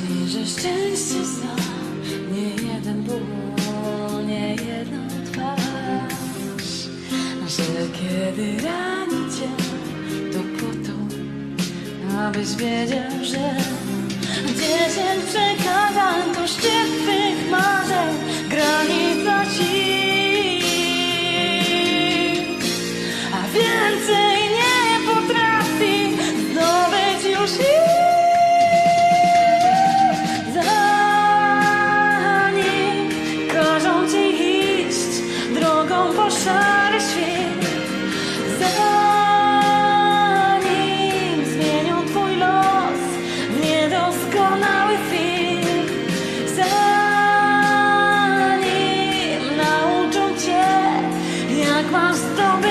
Myśli, że szczęście zna nie jeden ból, nie jedną twarz. Że kiedy rani cię, to po to, abyś wiedział, że Dziesięć przekazań to szczyt bo szary świt Zanim zmienią twój los w niedoskonały film. Zanim nauczą cię jak masz zdobyć